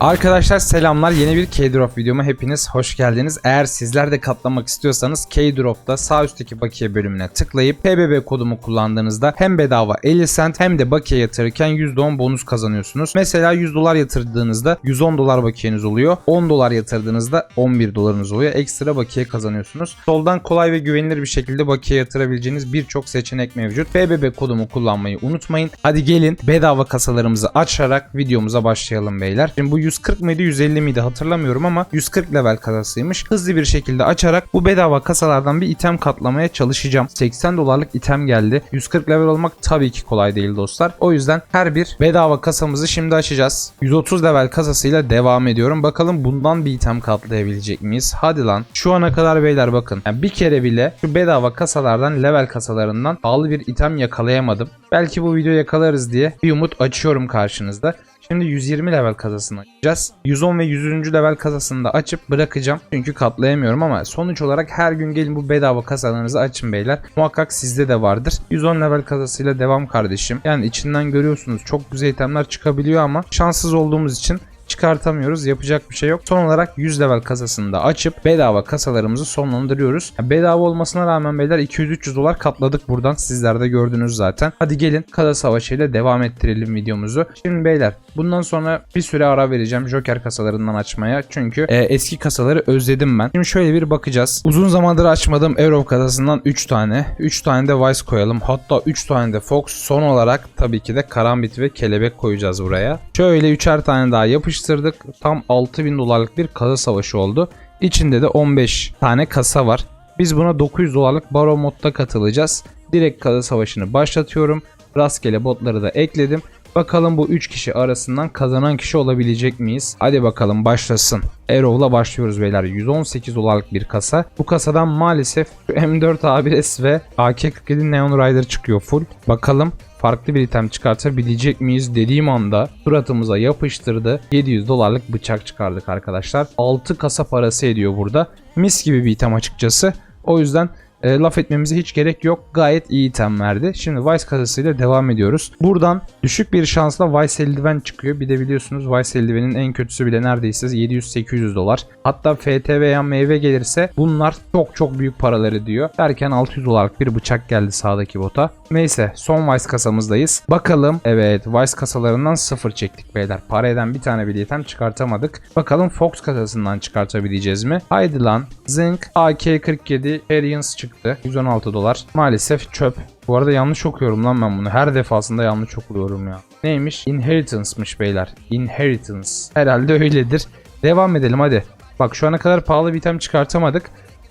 Arkadaşlar selamlar yeni bir K-Drop videoma hepiniz hoş geldiniz. Eğer sizler de katlamak istiyorsanız K-Drop'ta sağ üstteki bakiye bölümüne tıklayıp PBB kodumu kullandığınızda hem bedava 50 cent hem de bakiye yatırırken %10 bonus kazanıyorsunuz. Mesela 100 dolar yatırdığınızda 110 dolar bakiyeniz oluyor. 10 dolar yatırdığınızda 11 dolarınız oluyor. Ekstra bakiye kazanıyorsunuz. Soldan kolay ve güvenilir bir şekilde bakiye yatırabileceğiniz birçok seçenek mevcut. PBB kodumu kullanmayı unutmayın. Hadi gelin bedava kasalarımızı açarak videomuza başlayalım beyler. Şimdi bu 140 mıydı 150 miydi hatırlamıyorum ama 140 level kasasıymış. Hızlı bir şekilde açarak bu bedava kasalardan bir item katlamaya çalışacağım. 80 dolarlık item geldi. 140 level olmak tabii ki kolay değil dostlar. O yüzden her bir bedava kasamızı şimdi açacağız. 130 level kasasıyla devam ediyorum. Bakalım bundan bir item katlayabilecek miyiz? Hadi lan. Şu ana kadar beyler bakın. Yani bir kere bile şu bedava kasalardan level kasalarından pahalı bir item yakalayamadım. Belki bu video yakalarız diye bir umut açıyorum karşınızda. Şimdi 120 level kasasını açacağız. 110 ve 100. level kasasını da açıp bırakacağım. Çünkü katlayamıyorum ama sonuç olarak her gün gelin bu bedava kasalarınızı açın beyler. Muhakkak sizde de vardır. 110 level kasasıyla devam kardeşim. Yani içinden görüyorsunuz çok güzel itemler çıkabiliyor ama şanssız olduğumuz için çıkartamıyoruz. Yapacak bir şey yok. Son olarak 100 level kasasını da açıp bedava kasalarımızı sonlandırıyoruz. Bedava olmasına rağmen beyler 200-300 dolar katladık buradan. Sizler de gördünüz zaten. Hadi gelin kasa savaşıyla devam ettirelim videomuzu. Şimdi beyler bundan sonra bir süre ara vereceğim Joker kasalarından açmaya. Çünkü e, eski kasaları özledim ben. Şimdi şöyle bir bakacağız. Uzun zamandır açmadığım Arrow kasasından 3 tane. 3 tane de Vice koyalım. Hatta 3 tane de Fox. Son olarak tabii ki de Karambit ve Kelebek koyacağız buraya. Şöyle 3'er tane daha yapıştırdık. Tam 6000 dolarlık bir kasa savaşı oldu. İçinde de 15 tane kasa var. Biz buna 900 dolarlık Baro modda katılacağız. Direkt kasa savaşını başlatıyorum. Rastgele botları da ekledim. Bakalım bu 3 kişi arasından kazanan kişi olabilecek miyiz? Hadi bakalım başlasın. Arrow'la başlıyoruz beyler. 118 dolarlık bir kasa. Bu kasadan maalesef şu M4 A1S ve AK-47 Neon Rider çıkıyor full. Bakalım farklı bir item çıkartabilecek miyiz dediğim anda suratımıza yapıştırdı. 700 dolarlık bıçak çıkardık arkadaşlar. 6 kasa parası ediyor burada. Mis gibi bir item açıkçası. O yüzden e, laf etmemize hiç gerek yok. Gayet iyi item verdi. Şimdi Vice kasasıyla devam ediyoruz. Buradan düşük bir şansla Vice eldiven çıkıyor. Bir de biliyorsunuz Vice eldivenin en kötüsü bile neredeyse 700-800 dolar. Hatta FT veya meyve gelirse bunlar çok çok büyük paralar ediyor. Derken 600 dolarlık bir bıçak geldi sağdaki bota. Neyse son Vice kasamızdayız. Bakalım evet Vice kasalarından sıfır çektik beyler. Para eden bir tane bile item çıkartamadık. Bakalım Fox kasasından çıkartabileceğiz mi? Haydi lan. Zinc AK-47 Arians çıktı. 116 dolar. Maalesef çöp. Bu arada yanlış okuyorum lan ben bunu. Her defasında yanlış okuyorum ya. Neymiş? Inheritance'mış beyler. Inheritance. Herhalde öyledir. Devam edelim hadi. Bak şu ana kadar pahalı bir item çıkartamadık.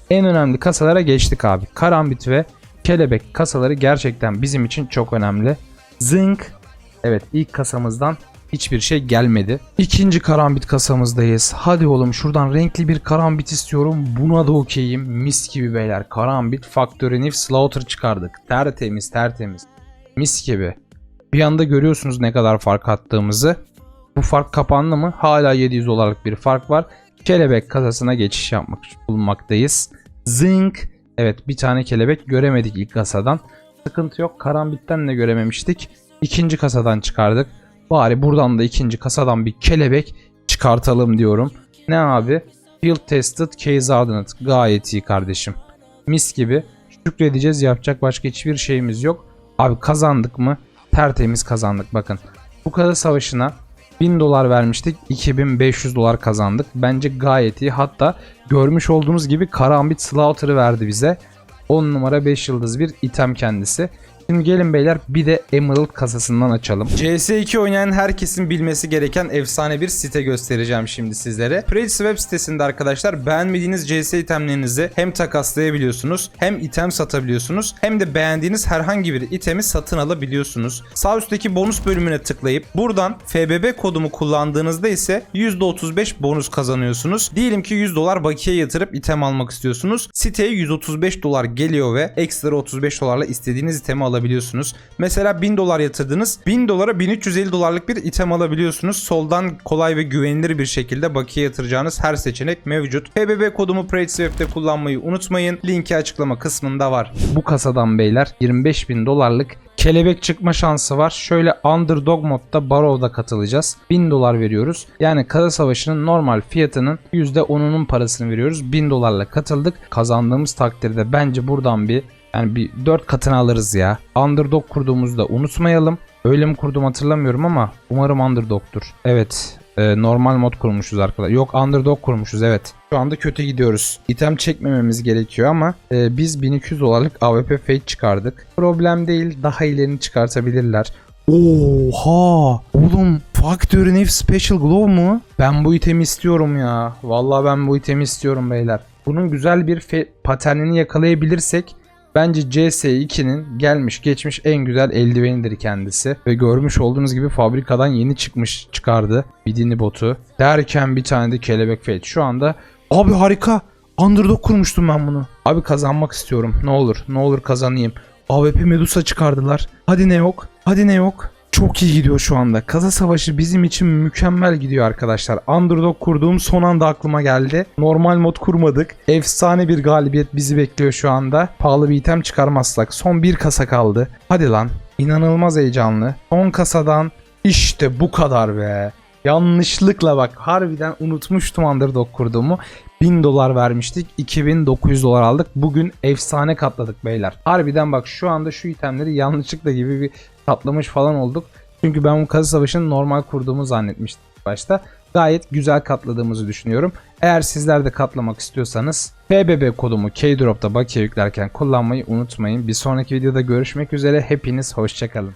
En önemli kasalara geçtik abi. Karambit ve kelebek kasaları gerçekten bizim için çok önemli. Zinc. Evet ilk kasamızdan hiçbir şey gelmedi. İkinci karambit kasamızdayız. Hadi oğlum şuradan renkli bir karambit istiyorum. Buna da okeyim. Mis gibi beyler. Karambit Factory Nif Slaughter çıkardık. Tertemiz tertemiz. Mis gibi. Bir anda görüyorsunuz ne kadar fark attığımızı. Bu fark kapandı mı? Hala 700 dolarlık bir fark var. Kelebek kasasına geçiş yapmak bulunmaktayız. Zinc. Evet bir tane kelebek göremedik ilk kasadan. Sıkıntı yok. Karambit'ten de görememiştik. İkinci kasadan çıkardık. Bari buradan da ikinci kasadan bir kelebek çıkartalım diyorum. Ne abi? Field Tested Case Hardened. Gayet iyi kardeşim. Mis gibi. Şükredeceğiz. Yapacak başka hiçbir şeyimiz yok. Abi kazandık mı? Tertemiz kazandık bakın. Bu kasa savaşına 1000 dolar vermiştik. 2500 dolar kazandık. Bence gayet iyi. Hatta görmüş olduğunuz gibi Karambit Slaughter'ı verdi bize. 10 numara 5 yıldız bir item kendisi. Şimdi gelin beyler bir de Emerald kasasından açalım. CS2 oynayan herkesin bilmesi gereken efsane bir site göstereceğim şimdi sizlere. Prage web sitesinde arkadaşlar beğenmediğiniz CS itemlerinizi hem takaslayabiliyorsunuz hem item satabiliyorsunuz hem de beğendiğiniz herhangi bir itemi satın alabiliyorsunuz. Sağ üstteki bonus bölümüne tıklayıp buradan FBB kodumu kullandığınızda ise %35 bonus kazanıyorsunuz. Diyelim ki 100 dolar bakiye yatırıp item almak istiyorsunuz. Siteye 135 dolar geliyor ve ekstra 35 dolarla istediğiniz itemi alabiliyorsunuz alabiliyorsunuz. Mesela 1000 dolar yatırdınız. 1000 dolara 1350 dolarlık bir item alabiliyorsunuz. Soldan kolay ve güvenilir bir şekilde bakiye yatıracağınız her seçenek mevcut. PBB kodumu PrateSwift'te kullanmayı unutmayın. Linki açıklama kısmında var. Bu kasadan beyler 25 bin dolarlık kelebek çıkma şansı var. Şöyle underdog modda Barrow'da katılacağız. 1000 dolar veriyoruz. Yani kasa savaşının normal fiyatının %10'unun parasını veriyoruz. 1000 dolarla katıldık. Kazandığımız takdirde bence buradan bir yani bir 4 katını alırız ya. Underdog kurduğumuzda unutmayalım. Öyle mi kurdum hatırlamıyorum ama umarım underdog'tur. Evet. e, normal mod kurmuşuz arkadaşlar. Yok underdog kurmuşuz evet. Şu anda kötü gidiyoruz. İtem çekmememiz gerekiyor ama e, biz 1200 dolarlık AWP fate çıkardık. Problem değil daha ilerini çıkartabilirler. Oha! Oğlum Factory Nef Special Glove mu? Ben bu itemi istiyorum ya. Vallahi ben bu itemi istiyorum beyler. Bunun güzel bir paternini yakalayabilirsek Bence CS2'nin gelmiş geçmiş en güzel eldivenidir kendisi. Ve görmüş olduğunuz gibi fabrikadan yeni çıkmış çıkardı bidini botu. Derken bir tane de kelebek fate. Şu anda abi harika. Underdog kurmuştum ben bunu. Abi kazanmak istiyorum. Ne olur ne olur kazanayım. AWP Medusa çıkardılar. Hadi ne yok. Hadi ne yok. Çok iyi gidiyor şu anda. Kaza savaşı bizim için mükemmel gidiyor arkadaşlar. Underdog kurduğum son anda aklıma geldi. Normal mod kurmadık. Efsane bir galibiyet bizi bekliyor şu anda. Pahalı bir item çıkarmazsak. Son bir kasa kaldı. Hadi lan. İnanılmaz heyecanlı. Son kasadan işte bu kadar be. Yanlışlıkla bak harbiden unutmuştum underdog kurduğumu. 1000 dolar vermiştik. 2900 dolar aldık. Bugün efsane katladık beyler. Harbiden bak şu anda şu itemleri yanlışlıkla gibi bir katlamış falan olduk. Çünkü ben bu kazı savaşını normal kurduğumu zannetmiştim başta. Gayet güzel katladığımızı düşünüyorum. Eğer sizler de katlamak istiyorsanız PBB kodumu Keydrop'ta bakiye yüklerken kullanmayı unutmayın. Bir sonraki videoda görüşmek üzere. Hepiniz hoşçakalın.